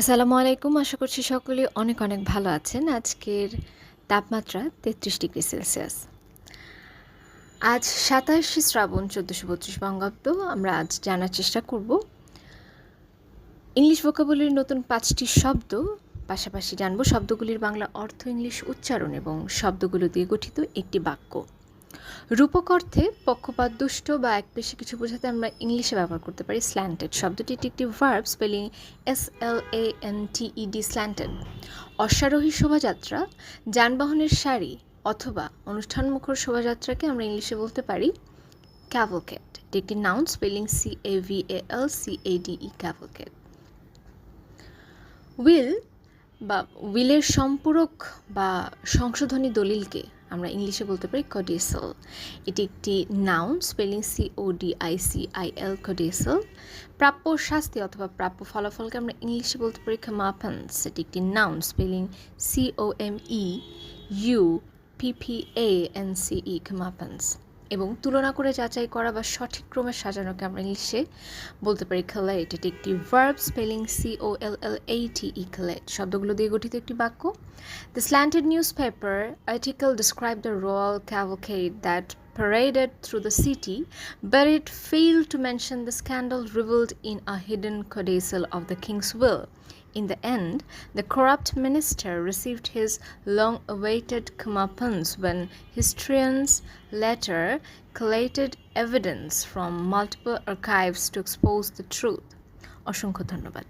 আসসালামু আলাইকুম। আশা করছি সকলে অনেক অনেক ভালো আছেন। আজকের তাপমাত্রা তেত্রিশ ডিগ্রি সেলসিয়াস। আজ সাতাশে শ্রাবণ চোদ্দোশো বত্রিশ বঙ্গাব্দ। আমরা আজ জানার চেষ্টা করব। ইংলিশ ভোকাবুলারির নতুন পাঁচটি শব্দ। পাশাপাশি জানব শব্দগুলির বাংলা অর্থ ইংলিশ উচ্চারণ এবং শব্দগুলো দিয়ে গঠিত একটি বাক্য। রূপক অর্থে পক্ষপাত, দুষ্ট বা এক পেশে কিছু বোঝাতে আমরা ইংলিশে ব্যবহার করতে পারি স্ল্যান্টেড শব্দটি এটি একটি verb spelling S L A N T E D slanted অশ্বারোহী শোভাযাত্রা, যানবাহনের সারি অথবা অনুষ্ঠানমুখর শোভাযাত্রাকে আমরা ইংলিশে বলতে পারি ক্যাভলকেট এটি একটি noun spelling C A V A L C A D E cavalcade will বা উইলের সম্পূরক বা সংশোধনী দলিলকে আমরা ইংলিশে বলতে পারি কডেসল এটি একটি noun spelling C O D I C I L codicil প্রাপ্য শাস্তি অথবা প্রাপ্য ফলাফলকে আমরা ইংলিশে বলতে পারি খামাফান্স এটি একটি noun spelling C O M E U P P A N C E এবং তুলনা করে যাচাই করা বা সঠিক ক্রমে সাজানোকে আমরা ইংলিশে বলতে পারি এটি একটি verb spelling C O L L A T E collate শব্দগুলো দিয়ে গঠিত একটি বাক্য। The slanted newspaper article describe the royal cavalcade that paraded through the city, but it failed to mention the scandal revealed in a hidden codicil of the king's will. In the end, the corrupt minister received his long awaited comeuppance when historians later collated evidence from multiple archives to expose the truth. অসংখ্য ধন্যবাদ